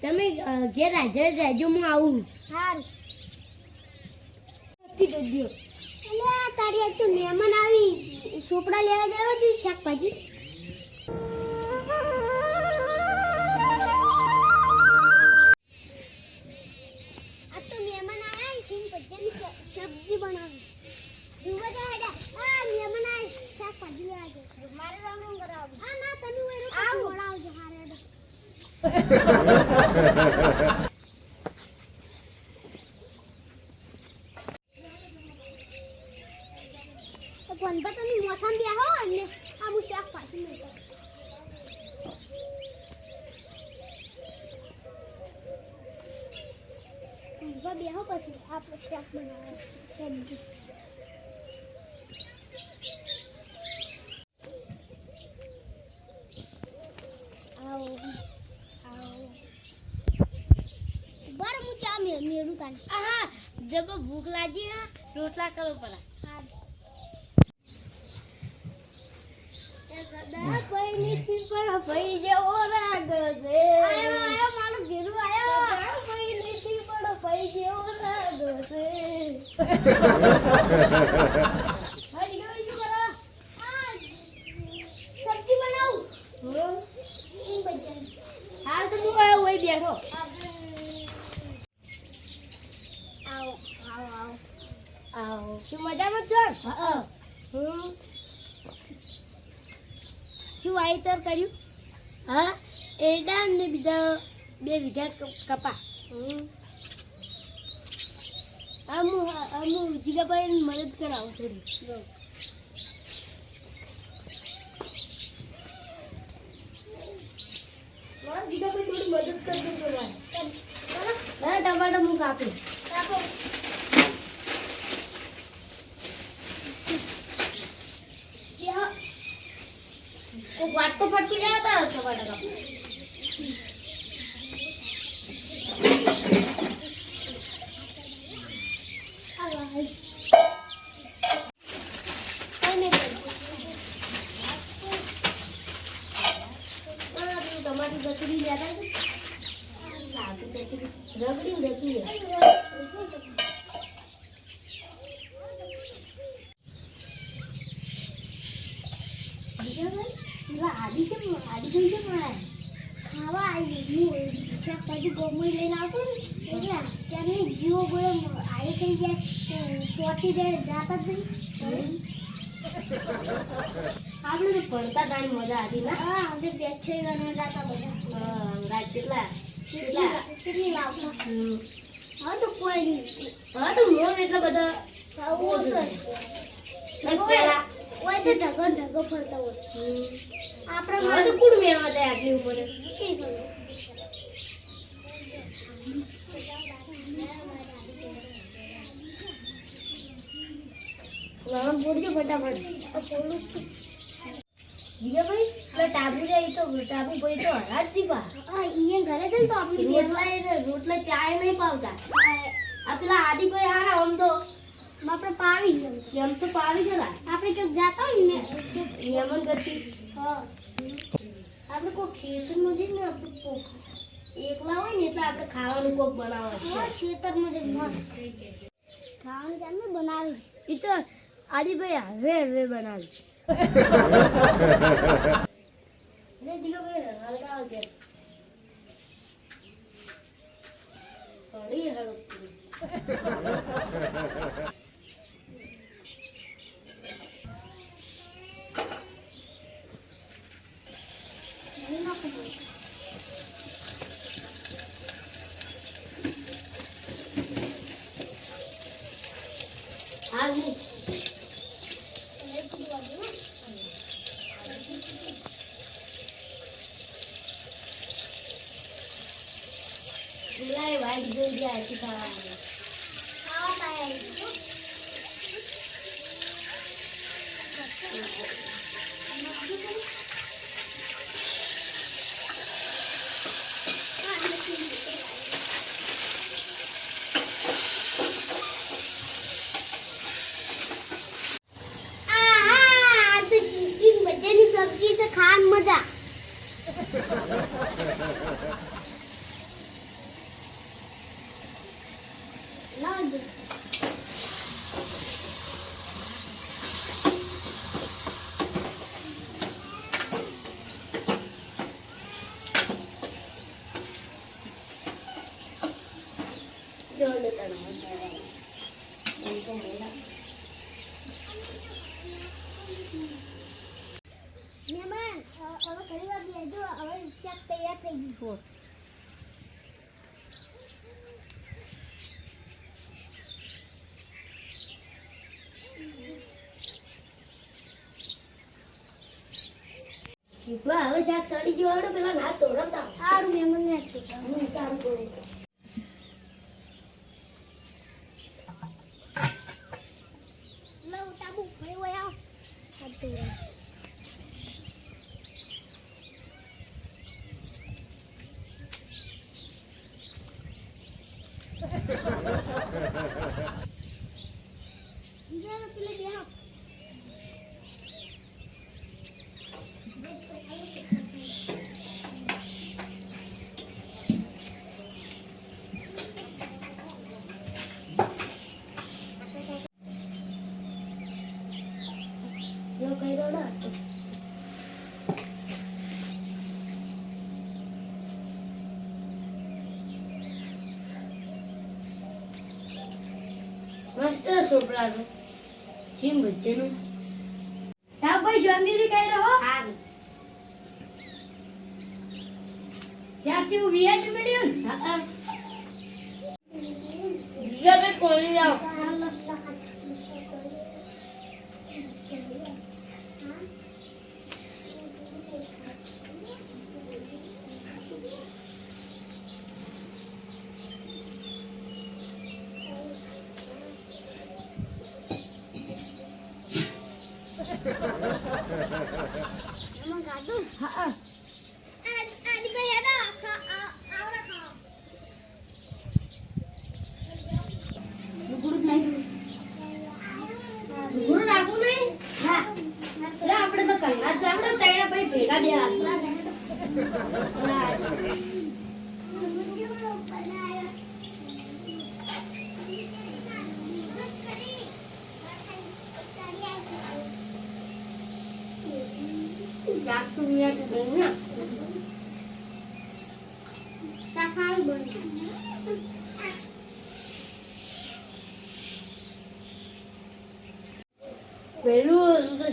તમે ઘેર હાજર રહેજો હું આવું. હાલ. તારી તો મહેમાન આવી. સોપડા લેવા જાય શાકભાજી. તો ગણપત તમે મોસમ બેહો એટલે આ હું શાકભાજી મેળવો ગણપત બેહો પછી આપણે શાક સબ્જી આવો આવો. બર હું ચા મે મેળું તાને આહા જબ ભૂખ લાગી ના રોટલા કરો પરા હા સદા પૈની ભઈ જેવો રાગ છે. આયો આયો મારો ગીરુ આયો. ભઈ ભાઈની પર ભઈ જેવો રાગ છે. સબ્જી બનાવું. હાલ તો હું આવ્યો હોય બેઠો. આવો આવો આવો. આવો. શું મજામાં છો? હા. હમ. શું વાવેતર કર્યું? હા એડા ને બીજા બે વીઘા કપા. આમ આમ જીગાભાઈ મદદ કરાવો થોડી. જીગાભાઈ થોડી મદદ કરજો થોડા. હા હું કાપું કાપો બેહો કોઈ વાટ તો ફટકી ગયા હતા ટમાટર કાપું આવો હાલ કઈ નહીં કર્યું. હા, પેલું ટમાટર જતું રહ્યું યાદ આવ્યું? સાદું જતું રહ્યું. રગડીને જતું રહ્યું. જીગાભાઈ, પેલા આદિ કેમ આદિભાઈ કેમ આયા? ખાવા આવી હું શાકભાજી ગોમડી લઈને આવતો ને એટલે ત્યારે જીવો ગયો આવી થઈ જાય ચોટી જાય જાતા જ નહીં. આપણે તો ભણતા તાણી મજા હતી ના હા આપણે બેઠે ગણે જાતા બધા હા, અંગાત કેટલા કેટલી કેટલા લાવતા હા તો કોઈ નહીં હા તો મોર એટલા બધા પેલા હોય તો ઢગો ઢગો ફરતા હોય. આપણે મારે તો કુડ મેળવા જાય આટલી ઉંમરે શી કરવું? નામ બોલજો ફટાફટ? જીગા ભાઈ પેલા ટાબુ જાય તો ટાબુ ભાઈ તો હરાજ જીપા હા ઘરે છે તો આપણે રોટલા રોટલા ચાય નહીં પાવતા. આ પેલા આદિ ભાઈ હારા આમ તો. આપણે પાવી ગયો એમ તો પાવી જલા આપણે ક્યાંક જાતા હોય ને યમન ગતિ હા. આપણે કોઈક ખેતરમાં જઈને આપણે કોક એકલા હોય ને એટલે આપણે ખાવાનું કોક બનાવવા છે. ખેતરમાં જે મસ્ત ખાવાનું જામે બનાવી. એ તો આદિભાઈ હવે હવે બનાવી ને દીકરો ભાઈ હળગાવ છે હળી હળગતી નહીં નાખું. હાલ सब्जी से खान मजा Yo le tenemos a ver. તૈયાર થઈ ગયું શીખવા હવે શાક સડી ગયો હડો પેલા ના તોડતા સારું મહેમાન ને આપી દો. હું ચાલુ કરું લો ટાબુ ભાઈ ઓય આવ આપી દો. બીજા પેલે બે આવ. લો કર્યો ના મસ્ત સોપડાનું જીમ ભજ્જેનું તા કોઈ શાંતિથી કહી રહો. હા સાચી હું વિયાજ મળ્યું ને હા જીગા બે કોલી જાઓ એમાં ગાધું? હા આજ- આજભાઈ હેડો, ખા- આ- આવડે ખાઓ. ગુરુ નાખ્યું ગુરુ નાખવું નહીં હા એટલે આપણે તો કલ્લા જ આપણે તૈણા ભાઈ ભેગા બે હાથ જાગતું મિયા તો બહુ ના પેલું તું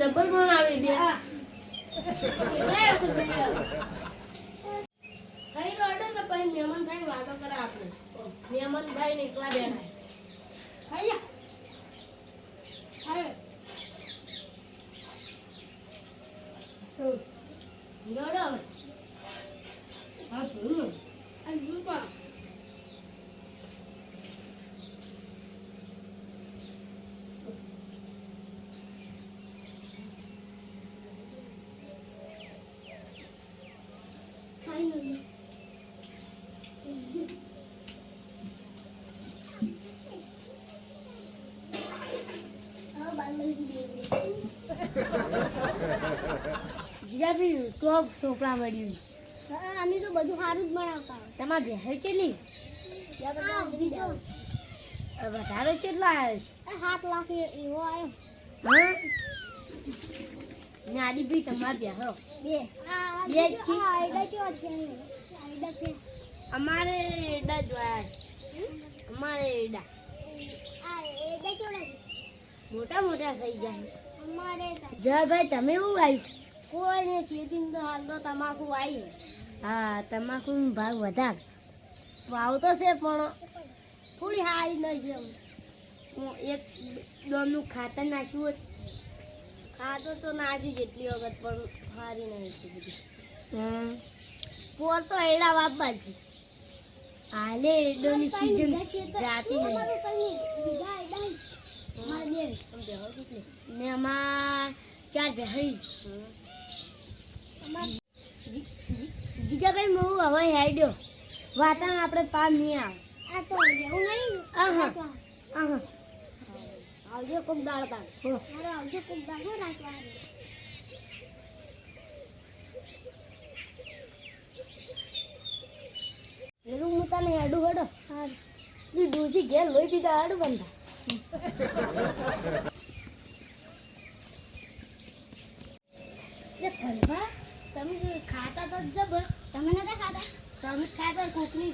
જબર બનાવી દે ખાઈ લો અડો તો પછી મહેમાન વાતો કરે આપણે મહેમાન ભાઈ ને એકલા બેઠા ખાઈ ખાઈ જોડો હવે હા ભૂલ આ ભૂલ પણ જીજાજી તો ચોપડા મળ્યું. અમે તો બધું સારું જ બનાવતા. તમારે ભેહર કેટલી? વધારે કેટલા આવ્યો છે? સાત લાખ એવો આવ્યો. હા? ને આડી ભી તમારે ભેહરો બે. બે છે. અમારે એડા જોયા અમારે એડા. મોટા મોટા થઈ જાય. જય ભાઈ તમે શું આવ્યું કોઈ ને સીધી તો હાલ તો તમાકુ આવી હા તમાકુ ભાવ વધાર. ભાવ તો છે પણ થોડી હારી નથી જેમ હું એક દોમનું ખાતર નાખ્યું હોત. ખાતર તો નાખ્યું જેટલી વખત પણ હારી નહીં એટલી બધી. હમ. પોર તો એડા વાપવા છે. હાલે એડોની સીઝન જાતી નહીં. ને એમાં ચાર ભેહરી જીગાભાઈ હું હવે હેડ્યો વાતાવરણ આપણે પાર નહીં આવે. આ તો રહેવું નહીં આહા. આહા. આવજો કોક દાળ કાઢ હો. મારો આવજો કોક દાળ હો રાખવા. હું તને હેડું હેડો. હા. તું ડોસી ઘેર લોહી પીતા હેડું બંધા. એ ફલવા તમે ખાતા તો જબર. તમે નતા ખાતા? તમે ખાતા કોકની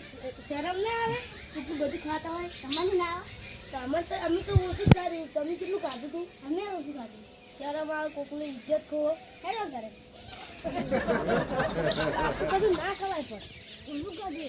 શરમ ના આવે? કેટલું બધું ખાતા હોય? તમને ના આવે? તમે તો અમે તો ઓછું ખાધું. તમે કેટલું ખાધું તું? અમે ઓછું ખાધું. શરમ આવે કોકની ઇજ્જત ખોવો. ઘરે. બધું ના ખવાય પણ. કરી દે